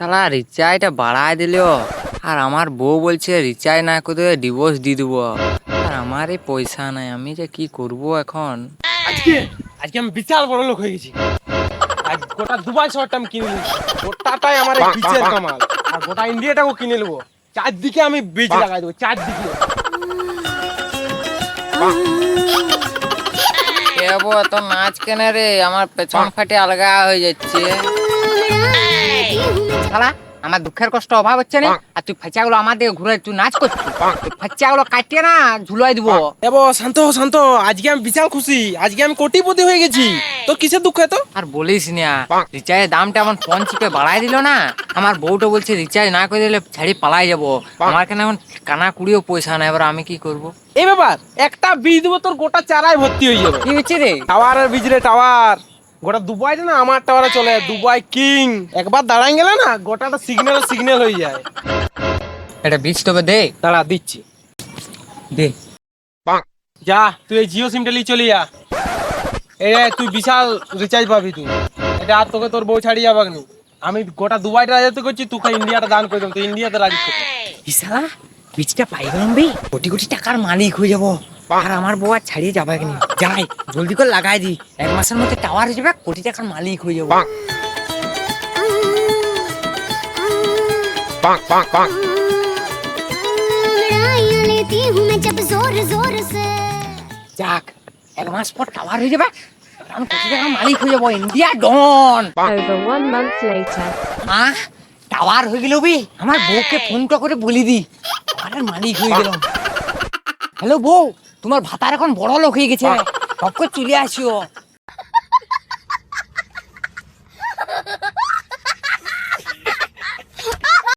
শালা রিচার্জটা বাড়ায় দিল। আর আমার বউ বলছে রিচার্জ না করে ডিভোর্স দিয়ে দেবো। আর আমার এই পয়সা নাই আমি যে কি করব এখন? আজকে আজকে আমি বিশাল বড় লোক হয়ে গেছি। আজ গোটা দুবাই শহরটা আমি কিনে গোটাটাই আমার এই বীজের কামাল। আর গোটা ইন্ডিয়াটাকেও কিনে নেব। চারদিকে আমি বীজ লাগাই দেবো চারদিকে। এত নাচ কেন রে? আমার পেছন ফাটে আলগা হয়ে যাচ্ছে। শালা আমার দুঃখের কষ্ট অভাব হচ্ছে না? আর তুই ফাঁচাগুলো আমার দিকে ঘুরে তুই নাচ করছিস। তুই ফাঁচাগুলো কাটিয়ে না ঝুলাই দিব। এবো শান্ত শান্ত আজকে আমি বিশাল খুশি। আজকে আমি কোটিপতি হয়ে গেছি। তোর কিসের দুঃখ এত? আর বলিস না রিচার্জের দামটা এমন ফোন চিপে বাড়াই দিল না। আমার বউটা বলছে রিচার্জ না করে দিলে ছাড়ি পালাই যাব। আমার কেন এখন কানা কুড়িও পয়সা নাই এবার আমি কি করব? এই ব্যাপার একটা বীজ দেবো তোর গোটা চারায় ভর্তি হয়ে যাবে। কি হচ্ছে রে? টাওয়ারের বীজ রে টাওয়ার। গোটা দুবাইটা না আমার টাওয়ারে চলে যায় দুবাই কিং। একবার দাঁড়াই গেলে না গোটাটা সিগন্যাল সিগন্যাল হয়ে যায়। এটা বীজ তবে দে। দাঁড়া দিচ্ছি। দে। যা তুই এই জিও সিমটা নিয়ে চলে যা। এই তুই বিশাল রিচার্জ পাবি তুই। এটা আর তোকে তোর বউ ছাড়িয়ে যাবাক নি আমি গোটা দুবাইটা রাজত্ব করছি তুই ইন্ডিয়াটা দান করে দেবো তুই ইন্ডিয়াতে রাজি করবি ইসালা বীজটা পাই গেলাম বে। কোটি কোটি টাকার মালিক হয়ে যাব। আর আমার বউ আর ছাড়িয়ে যাবে কিনি যাই জলদি করে লাগাই দি এক মাসের মধ্যে টাওয়ার হয়ে যাবে কোটি টাকার মালিক হয়ে যাব। পাক পাক পাক যাক এক মাস পর টাওয়ার হয়ে যাবে আমি কোটি টাকার মালিক হয়ে যাব ইন্ডিয়া ডন। মা টাওয়ার হয়ে গেল বি আমার বউকে ফোনটা করে বলি দি আর মালিক হয়ে গেলাম। হ্যালো বউ তোমার ভাতার এখন বড় লোক হয়ে গেছে। সব করে চলে আসিও।